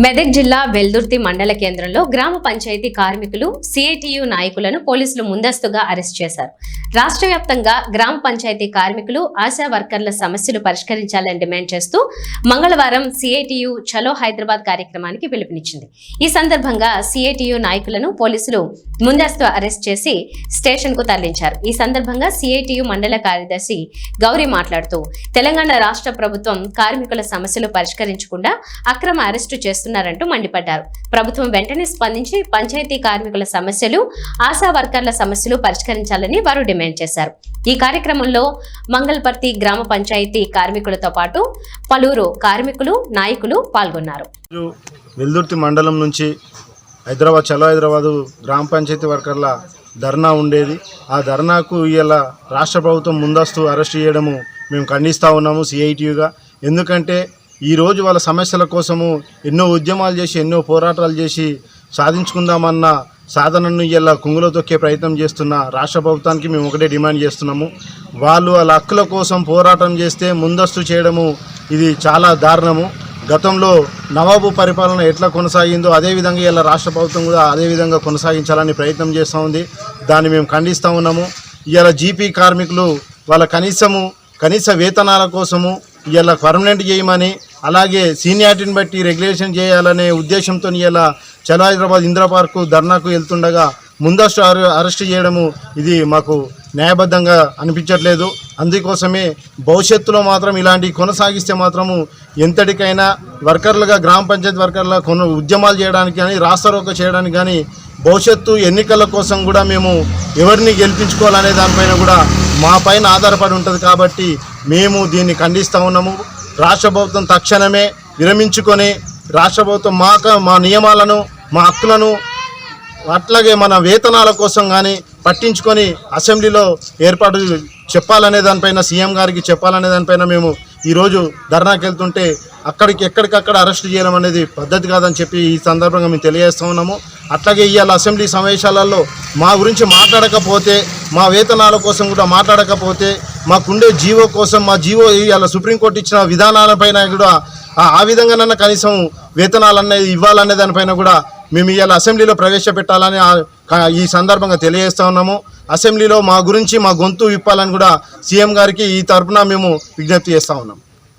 మెదక్ జిల్లా వెల్దుర్తి మండల కేంద్రంలో గ్రామ పంచాయతీ కార్మికులు సిఐటియు నాయకులను పోలీసులు ముందస్తుగా అరెస్ట్ చేశారు. రాష్ట్ర వ్యాప్తంగా గ్రామ పంచాయతీ కార్మికులు ఆశా వర్కర్ల సమస్యలు పరిష్కరించాలని డిమాండ్ చేస్తూ మంగళవారం సిఐటియు చలో హైదరాబాద్ కార్యక్రమానికి పిలుపునిచ్చింది. ఈ సందర్భంగా సిఐటియు నాయకులను పోలీసులు ముందస్తు అరెస్ట్ చేసి స్టేషన్కు తరలించారు. ఈ సందర్భంగా సిఐటియు మండల కార్యదర్శి గౌరీ మాట్లాడుతూ తెలంగాణ రాష్ట్ర ప్రభుత్వం కార్మికుల సమస్యలు పరిష్కరించకుండా అక్రమ అరెస్టు చేస్తున్నారంటూ మండిపడ్డారు. ప్రభుత్వం వెంటనే స్పందించి పంచాయతీ కార్మికుల సమస్యలు ఆశా వర్కర్ల సమస్యలు పరిష్కరించాలని వారు డిమాండ్ చేశారు. ఈ కార్యక్రమంలో మంగళపర్తి గ్రామ పంచాయతీ కార్మికులతో పాటు పలువురు కార్మికులు నాయకులు పాల్గొన్నారు. వెల్దుర్తి మండలం నుంచి హైదరాబాద్ చలో హైదరాబాదు గ్రామ పంచాయతీ వర్కర్ల ధర్నా ఉండేది. ఆ ధర్నాకు ఇవాళ రాష్ట్ర ప్రభుత్వం ముందస్తు అరెస్ట్ చేయడము మేము ఖండిస్తూ ఉన్నాము సిఐటియుగా ఎందుకంటే ఈరోజు వాళ్ళ సమస్యల కోసము ఎన్నో ఉద్యమాలు చేసి ఎన్నో పోరాటాలు చేసి సాధించుకుందామన్న సాధనను ఇలా కుంగులో తొక్కే ప్రయత్నం చేస్తున్న రాష్ట్ర ప్రభుత్వానికి మేము ఒకటే డిమాండ్ చేస్తున్నాము. వాళ్ళు వాళ్ళ హక్కుల కోసం పోరాటం చేస్తే ముందస్తు చేయడము ఇది చాలా దారుణము. గతంలో నవాబు పరిపాలన ఎట్లా కొనసాగిందో అదేవిధంగా ఇలా రాష్ట్ర ప్రభుత్వం కూడా అదేవిధంగా కొనసాగించాలని ప్రయత్నం చేస్తూ ఉంది. దాన్ని మేము ఖండిస్తూ ఉన్నాము. ఇవాళ జీపీ కార్మికులు వాళ్ళ కనీసము కనీస వేతనాల కోసము ఇలా పర్మనెంట్ చేయమని అలాగే సీనియారిటీని బట్టి రెగ్యులేషన్ చేయాలనే ఉద్దేశంతో ఇలా చలో హైదరాబాద్ ఇందిరా పార్కు ధర్నాకు వెళ్తుండగా ముందస్తు అరె- అరెస్ట్ చేయడము ఇది మాకు న్యాయబద్ధంగా అనిపించట్లేదు. అందుకోసమే భవిష్యత్తులో మాత్రం ఇలాంటి కొనసాగిస్తే మాత్రము ఎంతటికైనా వర్కర్లుగా గ్రామ పంచాయతీ వర్కర్ల కొన ఉద్యమాలు చేయడానికి కానీ రాస్తారోక చేయడానికి కానీ భవిష్యత్తు ఎన్నికల కోసం కూడా మేము ఎవరిని గెలిపించుకోవాలనే దానిపైన కూడా మా పైన ఆధారపడి ఉంటుంది కాబట్టి మేము దీన్ని ఖండిస్తూ ఉన్నాము. రాష్ట్ర ప్రభుత్వం తక్షణమే విరమించుకొని రాష్ట్ర ప్రభుత్వం మాక మా నియమాలను మా హక్కులను అట్లాగే మన వేతనాల కోసం కానీ పట్టించుకొని అసెంబ్లీలో ఏర్పాటు చెప్పాలనే దానిపైన సీఎం గారికి చెప్పాలనే దానిపైన మేము ఈరోజు ధర్నాకి వెళ్తుంటే అక్కడికి ఎక్కడికక్కడ అరెస్ట్ చేయడం అనేది పద్ధతి కాదని చెప్పి ఈ సందర్భంగా మేము తెలియజేస్తూ ఉన్నాము. అట్లాగే ఇవాళ అసెంబ్లీ సమావేశాలలో మా గురించి మాట్లాడకపోతే మా వేతనాల కోసం కూడా మాట్లాడకపోతే మాకుండే జీవో కోసం మా జీవో ఇవాళ సుప్రీంకోర్టు ఇచ్చిన విధానాలపైన కూడా ఆ విధంగానన్నా కనీసం వేతనాలన్నది ఇవ్వాలనే దానిపైన కూడా మేము ఇవాళ అసెంబ్లీలో ప్రవేశపెట్టాలని ఈ సందర్భంగా తెలియజేస్తా ఉన్నాము. అసెంబ్లీలో మా గురించి మా గొంతు విప్పాలని కూడా సీఎం గారికి ఈ తరఫున మేము విజ్ఞప్తి చేస్తా ఉన్నాం